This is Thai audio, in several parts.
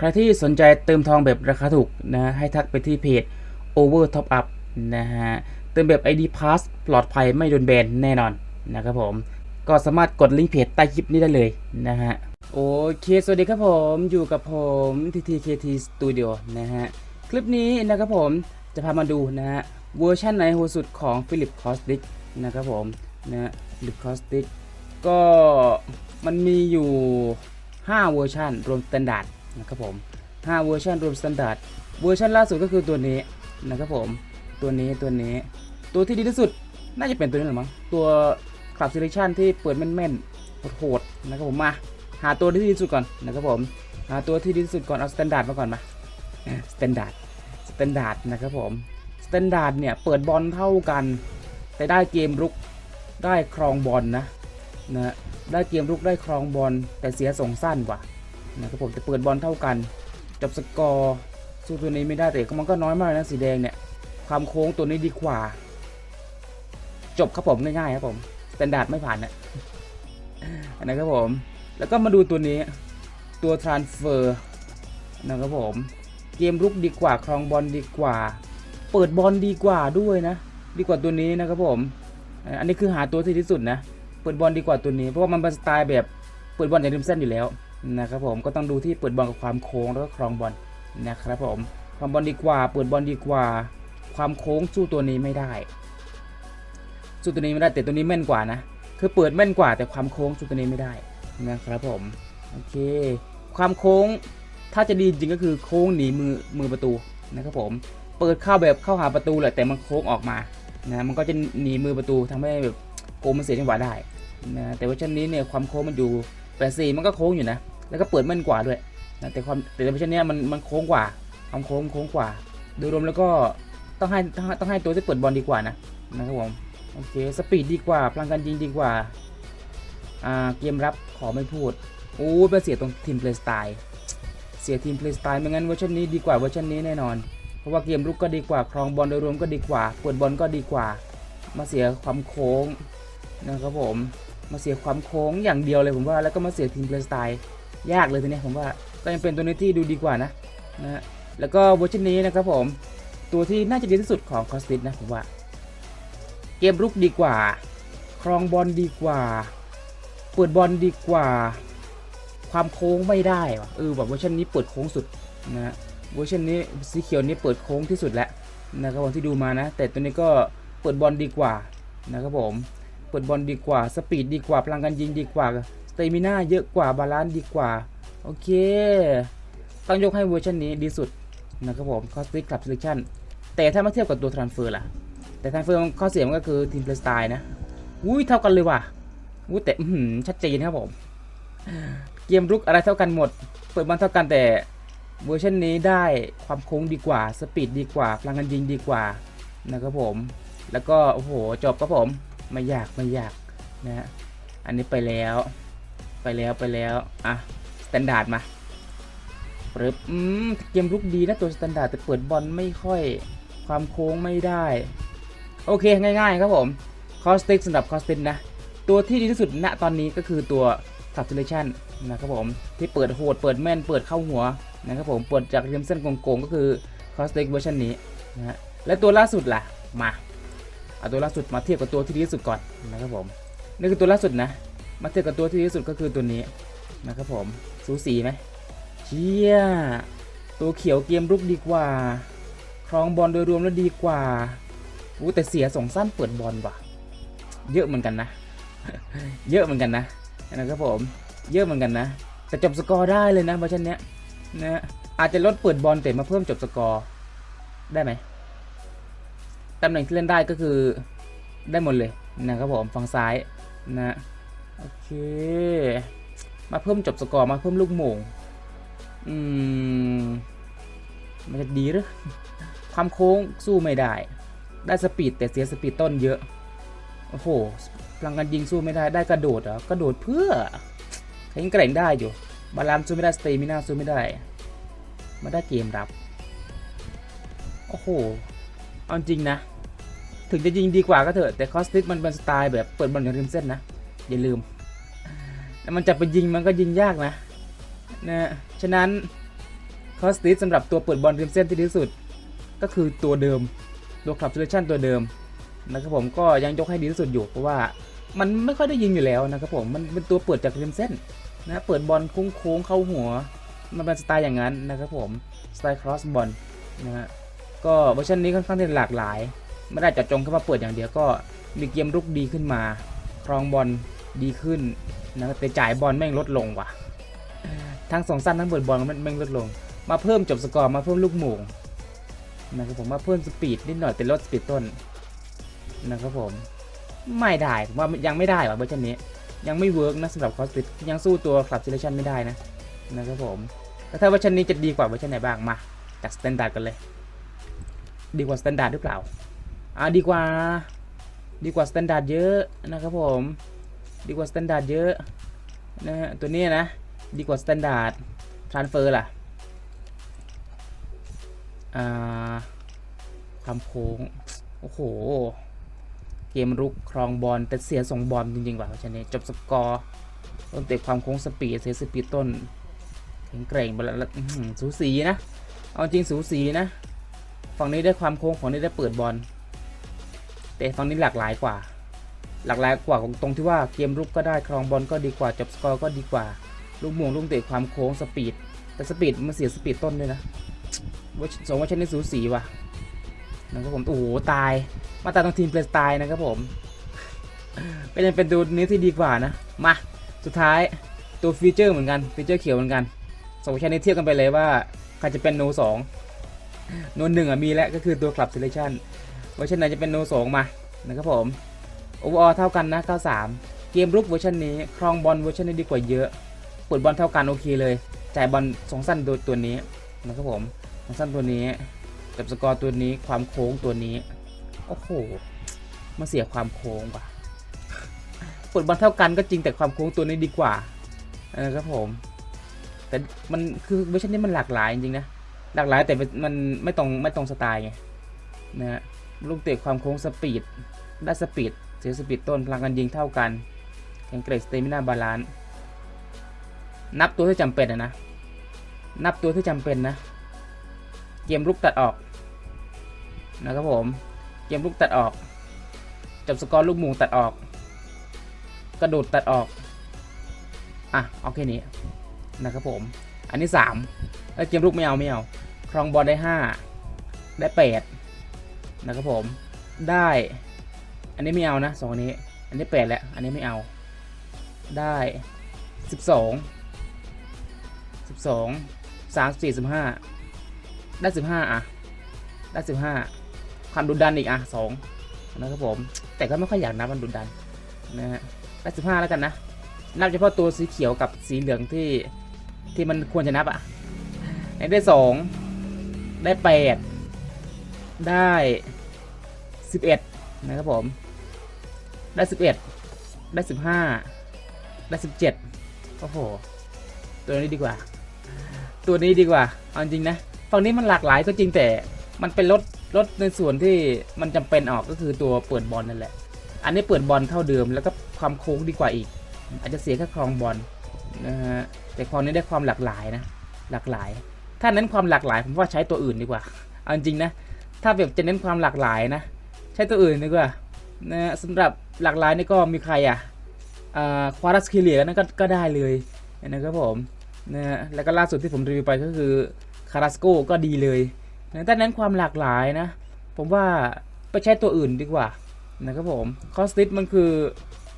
ใครที่สนใจเติมทองแบบราคาถูกนะให้ทักไปที่เพจ Over Top Up นะฮะเติมแบบ ID Pass ปลอดภัยไม่โดนแบนแน่นอนนะครับผม ก็สามารถกดลิงก์เพจใต้คลิปนี้ได้เลยนะฮะโอเค สวัสดีครับผมอยู่กับผม TTKT Studio นะฮะ คลิปนี้นะครับผมจะพามาดูนะฮะ เวอร์ชันไหนโหสุดของ Philip Costic นะครับผมนะฮะ Philip Costic ก็มันมีอยู่ 5 เวอร์ชันรวม Standard นะครับผม5เวอร์ชันรวม Standard เวอร์ชันล่าสุดก็คือตัวนี้นะครับผมตัวนี้ตัวนี้ ตัวที่ดีที่สุดน่าจะเป็นตัวนี้แหละมั้งตัว Club Selection ที่เปิดแม่นๆโหดๆนะครับผมมาหาตัวที่ดีที่สุดก่อนนะครับผมหาตัวที่ดีที่สุดก่อนเอา Standard มาก่อนมา Standard Standard นะครับผม Standard เนี่ยเปิดบอลเท่ากัน แต่ได้เกมรุกได้ครองบอลนะนะได้เกมรุกได้ครองบอลแต่เสียส่งสั้นกว่า นะครับผมแต่เปิดบอลเท่ากันจบสกอร์สู้ตัวนี้ไม่ได้แต่มันก็น้อยมากนะสีแดงเนี่ยความโค้งตัวนี้ดีกว่า จบครับผมง่ายๆครับผมสแตนดาร์ดไม่ผ่านนะนะครับผมแล้วก็มาดูตัวนี้ตัว transfer นะครับผมเกมรุกดีกว่าครองบอลดีกว่า เปิดบอลดีกว่าด้วยนะ ดีกว่าตัวนี้นะครับผมอันนี้คือหาตัวที่ดีที่สุดนะ เปิดบอลดีกว่าตัวนี้เพราะว่ามันเป็นสไตล์แบบเปิดบอลจากริมเส้นอยู่แล้ว นะครับผมก็ต้องดูที่เปิดบอลกับความโค้งแล้วก็ครองบอลนะครับผมครองบอลดีกว่า เปิดบอลดีกว่า ความโค้งสู้ตัวนี้ไม่ได้ สู้ตัวนี้ไม่ได้แต่ตัวนี้แม่นกว่านะคือเปิดแม่นกว่าแต่ความโค้งสู้ตัวนี้ไม่ได้นะครับผมโอเค ความโค้งถ้าจะดีจริงก็คือโค้งหนีมือมือประตูนะครับผมเปิดเข้าแบบเข้าหาประตูแหละแต่มันโค้งออกมานะมันก็จะหนีมือประตูทำให้แบบโกมันเสียจังหวะได้นะแต่วอร์ชันนี้เนี่ยความโค้งมันอยู่ 84มันก็โค้งอยู่นะ แล้วก็เปิดแม่นกว่าด้วยนะแต่ความแต่เวอร์ชันเนี้ยมันมันโค้งกว่าความโค้งโค้งกว่า โดยรวมแล้วก็ต้องให้ต้องให้ต้องให้ตัวที่เปิดบอลดีกว่านะนะครับผมโอเคสปีดดีกว่าพลังการยิงดีกว่าอ่าเกมรับขอไม่พูดโอ้เป็นเสียตรงทีมเพลย์สไตล์เสียทีมเพลย์สไตล์ไม่งั้นเวอร์ชันนี้ดีกว่าเวอร์ชันนี้แน่นอน เพราะว่าเกมรุกก็ดีกว่าครองบอลโดยรวมก็ดีกว่าเปิดบอลก็ดีกว่า มาเสียความโค้งนะครับผม มาเสียความโค้งอย่างเดียวเลยผมว่าแล้วก็มาเสียทีมเพลสไตล์ยากเลยทีเนี้ยผมว่าก็ยังเป็นตัวนี้ที่ดูดีกว่านะนะแล้วก็เวอร์ชันนี้นะครับผมตัวที่น่าจะดีที่สุดของคอสติสนะผมว่า เกมรุกดีกว่า ครองบอลดีกว่า เปิดบอลดีกว่า ความโค้งไม่ได้ว่ะเออแบบเวอร์ชันนี้เปิดโค้งสุดนะฮะเวอร์ชันนี้สีเขียวนี้เปิดโค้งที่สุดแล้วนะครับผมที่ดูมานะ แต่ตัวนี้ก็เปิดบอลดีกว่านะครับผม เปิดบอลดีกว่า สปีดดีกว่าพลังการยิงดีกว่าสเตมิน่าเยอะกว่าบาลานซ์ดีกว่า โอเคต้องยกให้เวอร์ชันนี้ดีสุดนะครับผมคอสติกคลับเซเลคชั่นแต่ถ้ามาเทียบกับตัวทรานเฟอร์ล่ะ แต่ทรานเฟอร์ข้อเสียมันก็คือทีมเพลสไตล์นะอุ้ยเท่ากันเลยว่ะอุ้ยแต่ชัดเจนครับผม เกมรุกอะไรเท่ากันหมด เปิดบอลเท่ากันแต่เวอร์ชันนี้ได้ความโค้งดีกว่า สปีดดีกว่าพลังงานยิงดีกว่านะครับผม แล้วก็โอ้โหจบครับผม ไม่อยากไม่อยากนะฮะอันนี้ไปแล้ว ไปแล้วไปแล้วอะสแตนดาร์ดมาปึ๊บอืมเกมรุกดีนะตัวสแตนดาร์ดแต่เปิดบอลไม่ค่อยความโค้งไม่ได้ โอเคง่ายๆครับผมคอสติกสำหรับคอสติกนะ ตัวที่ดีที่สุดณตอนนี้ก็คือตัว Substitution นะครับผมที่เปิดโหดเปิดแม่นเปิดเข้าหัวนะครับผมเปิดจากริมเส้นโกงๆก็คือ Caustic เวอร์ชันนี้นะฮะและตัวล่าสุดล่ะมา เอาตัวล่าสุดมาเทียบกับตัวที่ดีที่สุดก่อนนะครับผมนี่คือตัวล่าสุดนะ มาเทียบกับตัวที่ดีที่สุดก็คือตัวนี้นะครับผมสูสีไหมเชี่ยตัวเขียวเกมรุกดีกว่า ครองบอลโดยรวมแล้วดีกว่าอู้แต่เสียสองสั้นเปิดบอลว่ะ เยอะเหมือนกันนะ เยอะเหมือนกันนะนะครับผมเยอะเหมือนกันนะ แต่จบสกอร์ได้เลยนะเวอร์ชันเนี้ยนะอาจจะลดเปิดบอลแต่มาเพิ่มจบสกอร์ได้ไหม ตำแหน่งที่เล่นได้ก็คือได้หมดเลยนะครับผมฝั่งซ้ายนะโอเคมาเพิ่มจบสกอร์มาเพิ่มลูกโมงอืมมันจะดีหรือความโค้งสู้ไม่ได้ ได้สปีดแต่เสียสปีดต้นเยอะ โอ้โหพลังการยิงสู้ไม่ได้ได้กระโดดเหรอกระโดดเพื่อแข็งแกร่งได้อยู่ บาลานซ์สู้ไม่ได้สเตมิน่าสู้ไม่ได้มาได้เกมรับ โอ้โห เอาจริงนะ ถึงจะยิงดีกว่าก็เถอะ แต่คอสติกมันเป็นสไตล์แบบเปิดบอลอย่างริมเส้นนะ อย่าลืม แล้วมันจะไปยิงมันก็ยิงยากนะนะฉะนั้นคอสติสสำหรับตัวเปิดบอลริมเส้นที่ดีที่สุด ก็คือตัวเดิมตัวคลับโซลูชันตัวเดิมนะครับผมก็ยังยกให้ดีที่สุดอยู่เพราะว่ามันไม่ค่อยได้ยิงอยู่แล้วนะครับผมมันเป็นตัวเปิดจากริมเส้นนะเปิดบอลโค้งๆเข้าหัว มันเป็นสไตล์อย่างนั้นนะครับผมสไตล์ครอสบอลนะฮะ ก็เวอร์ชันนี้ค่อนข้างที่จะหลากหลาย ไม่ได้จาะจงแค่ว่าเปิดอย่างเดียวก็มีเกมรุกดีขึ้นมา ครองบอลดีขึ้นนะแต่จ่ายบอลแม่งลดลงว่ะ ทั้งสองสั้นทั้งเปิดบอลมันแม่งลดลง มาเพิ่มจบสกอร์มาเพิ่มลูกหม่งนะครับผมมาเพิ่มสปีดนิดหน่อยแต่ลดสปีดต้นนะครับผมไม่ได้ผมว่ายังไม่ได้ว่ะเวอร์ชันนี้ ยังไม่เวิร์กนะสำหรับคอสติยังสู้ตัวคลับเซเลชันไม่ได้นะนะครับผมแล้วถ้าเวอร์ชันนี้จะดีกว่าเวอร์ชันไหนบ้างมาจากสแตนดาร์ดกันเลย ดีกว่าสแตนดาร์ดหรือเปล่า อ่าดีกว่า ดีกว่าสแตนดาร์ดเยอะนะครับผม ดีกว่าสแตนดาร์ดเยอะนะฮะตัวนี้นะ ดีกว่าสแตนดาร์ดทรานเฟอร์ล่ะ อ่าความโค้ง โอ้โห เกมรุกครองบอลแต่เสียส่งบอลจริงๆว่ะเพราะฉะนั้นจบสกอร์ต้นเตะความโค้งสปีดเสียสปีดต้นแข็งแกร่งไปแล้วแล้วสูสีนะ เอาจริงสูสีนะ ฝั่งนี้ได้ความโค้งฝั่งนี้ได้เปิดบอลแต่ฝั่งนี้หลากหลายกว่า หลากหลายกว่าของตรงที่ว่าเกมรุกก็ได้ครองบอลก็ดีกว่าจบสกอร์ก็ดีกว่า ลูกม่งลูกเตะความโค้งสปีด แต่สปีดมันเสียสปีดต้นด้วยนะว่าสองว่าชันนี้สูสีว่ะนะครับผมโอ้โหตาย มาตายตรงทีมเพลสตล์นะครับผมก็ยังเป็นตัวนี้ที่ดีกว่านะมาสุดท้ายตัวฟีเจอร์เหมือนกันฟีเจอร์เขียวเหมือนกันสองวอร์ชันนี้เทียบกันไปเลยว่าใครจะเป็นโนสอง โนหนึ่งอะมีแล้วก็คือตัวคลับเซเลชันเวอร์ชันไหนจะเป็นโนสองมานะครับผมโอเวอร์เท่ากันนะ 93 เกมรุกเวอร์ชันนี้ครองบอลเวอร์ชันนี้ดีกว่าเยอะเปิดบอลเท่ากันโอเคเลย จ่ายบอลสองสั้นตัวตัวนี้นะครับผมสองสั้นตัวนี้กับสกอร์ตัวนี้ความโค้งตัวนี้โอ้โหมาเสียความโค้งว่ะเปิดบอลเท่ากันก็จริงแต่ความโค้งตัวนี้ดีกว่านะครับผมแต่มันคือเวอร์ชันนี้มันหลากหลายจริงๆนะ หลากหลายแต่มันไม่ตรงไม่ตรงสไตล์ไงนะฮะลูกเตะความโค้งสปีดได้สปีดเสียสปีดต้นพลังการยิงเท่ากันแข็งเกรดสเตมินาบาลานซ์นับตัวที่จำเป็นนะ นับตัวที่จำเป็นนะ เกมลุกตัดออก นะครับผม เกมลุกตัดออก จับสกอร์ลูกหมูตัดออก กระโดดตัดออก อะ เอาแค่นี้ นะครับผม อันนี้สามแล้วเกมลุกไม่เอาไม่เอาครองบอลได้ห้าได้แปดนะครับผมได้ อันนี้ไม่เอานะสองอันนี้ อันนี้แปดแล้ว อันนี้ไม่เอา ได้สิบสองสิบสองสามสี่สิบห้าได้สิบห้าอะ ได้สิบห้าความดุดันอีกอะสองนะครับผม แต่ก็ไม่ค่อยอยากนับมันดุดันนะฮะได้สิบห้าแล้วกันนะนับเฉพาะตัวสีเขียวกับสีเหลืองที่ ที่มันควรจะนับอะได้สองได้แปดได้สิบเอ็ดนะครับผม ได้สิบเอ็ดได้สิบห้าได้สิบเจ็ดโอ้โห ตัวนี้ดีกว่า ตัวนี้ดีกว่าเอาจริงนะฝั่งนี้มันหลากหลายก็จริงแต่มันเป็นรถรถในส่วนที่มันจำเป็นออกก็คือตัวเปิดบอลนั่นแหละ อันนี้เปิดบอลเท่าเดิมแล้วก็ความโค้งดีกว่าอีก อาจจะเสียแค่ครองบอล นะฮะแต่ครองนี้ได้ความหลากหลายนะ หลากหลาย ถ้าเน้นความหลากหลายผมว่าใช้ตัวอื่นดีกว่าเอาจริงนะ ถ้าแบบจะเน้นความหลากหลายนะ ใช้ตัวอื่นดีกว่านะสำหรับหลากหลายนี่ก็มีใครอะควารัสคิเลียนั่นก็ก็ได้เลยนะครับผมนะแล้วก็ล่าสุดที่ผมรีวิวไปก็คือคาราสโกก็ดีเลยนะถ้าเน้นความหลากหลายนะ ผมว่าไปใช้ตัวอื่นดีกว่านะครับผมคอสติกมันคือ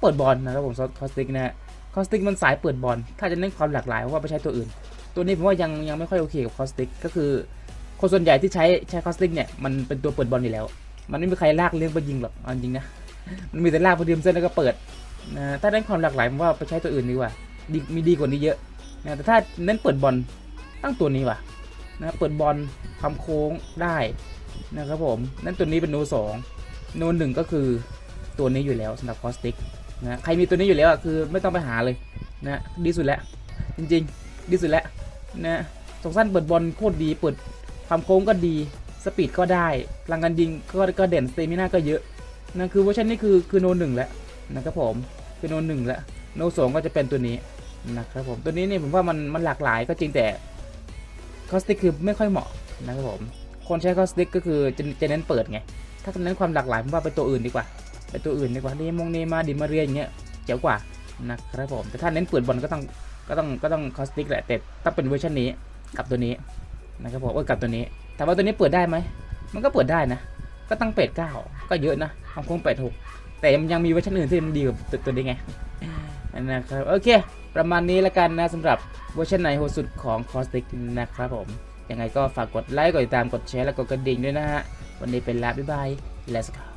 เปิดบอลนะครับผมคอสติกนะฮะ คอสติกมันสายเปิดบอลถ้าจะเน้นความหลากหลายว่าไปใช้ตัวอื่น ตัวนี้ผมว่ายังยังไม่ค่อยโอเคกับคอสติกก็คือคนส่วนใหญ่ที่ใช้ใช้คอสติกเนี่ยมันเป็นตัวเปิดบอลอยู่แล้ว มันไม่มีใครลากเลี้ยงไปยิงหรอกเอาจริงนะมันมีแต่ลากไปริมเส้นแล้วก็เปิดนะถ้าเน้นความหลากหลายผมว่าไปใช้ตัวอื่นดีกว่าดีมีดีกว่านี้เยอะนะแต่ถ้าเน้นเปิดบอลตั้งตัวนี้ว่ะนะเปิดบอลความโค้งได้นะครับผมนั่นตัวนี้เป็นโนสองโนหนึ่งก็คือตัวนี้อยู่แล้วสำหรับคอสติก นะใครมีตัวนี้อยู่แล้วอะคือไม่ต้องไปหาเลยนะดีสุดแล้วจริงๆ ดีสุดแล้วนะสองสั้นเปิดบอลโคตรดีเปิดความโค้งก็ดีสปีดก็ได้พลังการยิงก็ก็เด่นสเตมิน่าก็เยอะนั่นคือเวอร์ชันนี้คือคือโนหนึ่งแล้วนะครับผมคือโนหนึ่งแล้วโนสองก็จะเป็นตัวนี้นะครับผมตัวนี้เนี่ยผมว่ามันมันหลากหลายก็จริงแต่คอสติกคือไม่ค่อยเหมาะนะครับผมคนใช้คอสติกก็คือจะจะเน้นเปิดไงถ้าเน้นความหลากหลายผมว่าไปตัวอื่นดีกว่า ไปตัวอื่นดีกว่าเนมงเนมาดิมาเรียอย่างเงี้ยเจ๋วกว่านะครับผมแต่ถ้าเน้นเปิดบอลก็ต้องก็ต้องก็ต้องคอสติกแหละแต่ต้องเป็นเวอร์ชันนี้กับตัวนี้นะครับผมเออกับตัวนี้ถามว่าตัวนี้เปิดได้ไหมมันก็เปิดได้นะ ก็ตั้งเป็ดเก้าก็เยอะนะของคงเป็ดหกแต่มันยังมีเวอร์ชันอื่นที่มันดีกว่าตัวตัวนี้ไงนะครับโอเค ประมาณนี้แล้วกันนะสำหรับเวอร์ชันไหนโหสุดของคอสติกนะครับผมยังไงก็ฝากกดไลค์กดติดตามกดแชร์และกดกระดิ่งด้วยนะฮะวันนี้เป็นลาบ๊ายบาย let's go